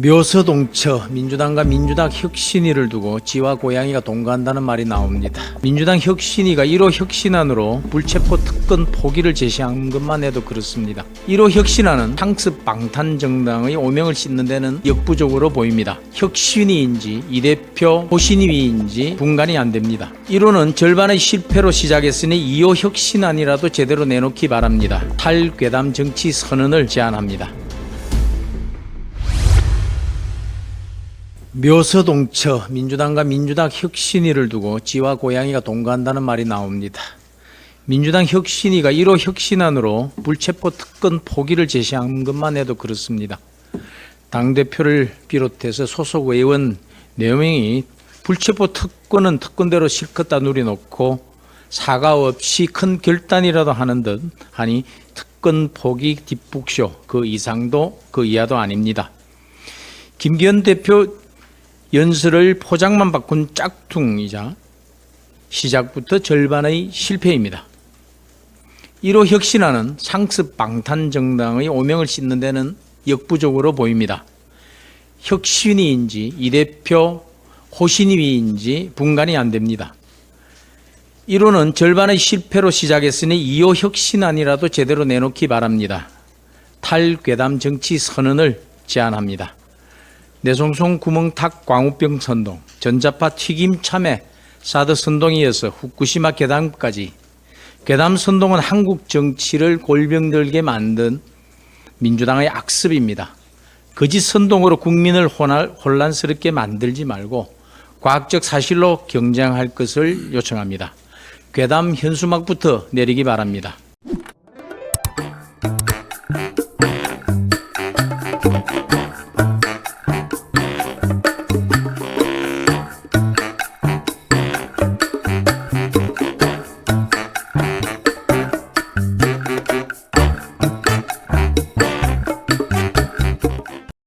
묘서동처 민주당과 민주당 혁신위를 두고 지와 고양이가 동거한다는 말이 나옵니다. 민주당 혁신위가 1호 혁신안으로 불체포 특권 포기를 제시한 것만 해도 그렇습니다. 1호 혁신안은 상습 방탄 정당의 오명을 씻는 데는 역부족으로 보입니다. 혁신위인지 이 대표 호신위인지 분간이 안 됩니다. 1호는 절반의 실패로 시작했으니 2호 혁신안이라도 제대로 내놓기 바랍니다. 탈괴담 정치 선언을 제안합니다. 묘서동처 민주당과 민주당 혁신위를 두고 지와 고양이가 동거한다는 말이 나옵니다. 민주당 혁신위가 1호 혁신안으로 불체포 특권 포기를 제시한 것만 해도 그렇습니다. 당대표를 비롯해서 소속 의원 4명이 불체포 특권은 특권대로 실컷 다 누려놓고 사과 없이 큰 결단이라도 하는 듯 하니 특권 포기 뒷북쇼 그 이상도 그 이하도 아닙니다. 김기현 대표 연설을 포장만 바꾼 짝퉁이자 시작부터 절반의 실패입니다. 1호 혁신안은 상습 방탄 정당의 오명을 씻는 데는 역부족으로 보입니다. 혁신위인지 이 대표 호신위인지 분간이 안 됩니다. 1호는 절반의 실패로 시작했으니 2호 혁신안이라도 제대로 내놓기 바랍니다. 탈괴담 정치 선언을 제안합니다. 내송송 구멍탁 광우병 선동, 전자파 튀김 참외, 사드 선동에 이어서 후쿠시마 괴담까지 괴담 선동은 한국 정치를 골병들게 만든 민주당의 악습입니다. 거짓 선동으로 국민을 혼란- 혼란스럽게 만들지 말고 과학적 사실로 경쟁할 것을 요청합니다. 괴담 현수막부터 내리기 바랍니다.